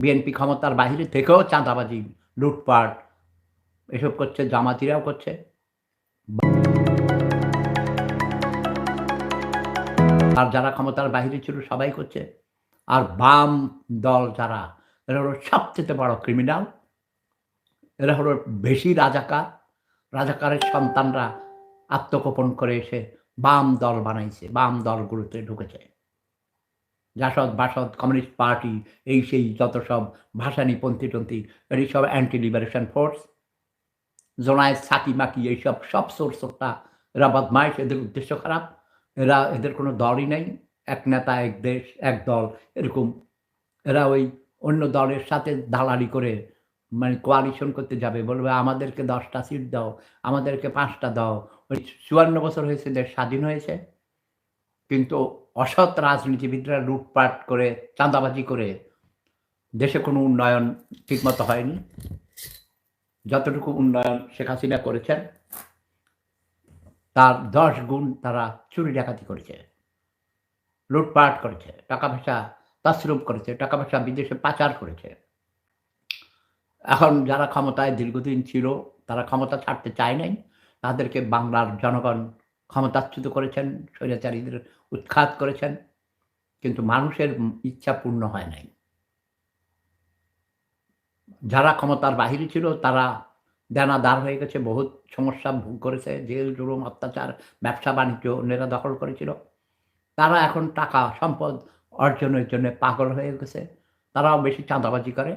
BNP ক্ষমতার বাহিরে থেকেও চাঁদাবাজি, লুটপাট, এসব করছে, জামাতিরাও করছে। আর যারা ক্ষমতার বাহিরে ছিল সবাই করছে। আর বাম দল যারা, এরা হলো সবচেয়ে বড় ক্রিমিনাল এরা হলো বেশি রাজাকার। রাজাকারের সন্তানরা আত্মগোপন করে এসে বাম দল বানাইছে, বাম দলগুলোতে ঢুকেছে। জাসদ, বাসদ, কমিউনিস্ট পার্টি, এই সেই যত সব ভাসানি পন্থী টন্থী, এই সব অ্যান্টি লিবারেশন ফোর্স জোনায়েত সাকি মাকি এইসব সব সোর্সটা এরা বদমাইশ, এদের উদ্দেশ্য খারাপ, এরা, এদের কোনো দলই নেই, এক নেতা, এক দেশ, এক দল, এরকম। এরা ওই অন্য দলের সাথে দালালি করে মানে কোয়ালিশন করতে যাবে, বলবে আমাদেরকে দশটা সিট দাও, আমাদেরকে পাঁচটা দাও। ওই চুয়ান্ন বছর হয়েছে, দেশ স্বাধীন হয়েছে, কিন্তু অসৎ রাজনীতিবিদরা লুটপাট করে, চাঁদাবাজি করে দেশে কোনো উন্নয়ন ঠিকমতো হয়নি। যতটুকু উন্নয়ন শেখ হাসিনা করেছেন, তার দশ গুণ তারা চুরি ডাকাতি করেছে, লুটপাট করেছে, টাকা পয়সা তসরুপ করেছে, টাকা পয়সা বিদেশে পাচার করেছে। এখন যারা ক্ষমতায় দীর্ঘদিন ছিল, তারা ক্ষমতা ছাড়তে চায় নাই। তাদেরকে বাংলার জনগণ ক্ষমতাচ্যুত করেছেন, স্বৈরাচারীদের উৎখাত করেছেন, কিন্তু মানুষের ইচ্ছা পূর্ণ হয় নাই। যারা ক্ষমতার বাহিরে ছিল, তারা দানাদার হয়ে গেছে, বহুত সমস্যা ভোগ করেছে, জেল, জুলুম, অত্যাচার, ব্যবসা, বাণিজ্য অন্যেরা দখল করেছিল। তারা এখন টাকা, সম্পদ অর্জনের জন্য পাগল হয়ে গেছে। তারাও বেশি চাঁদাবাজি করে।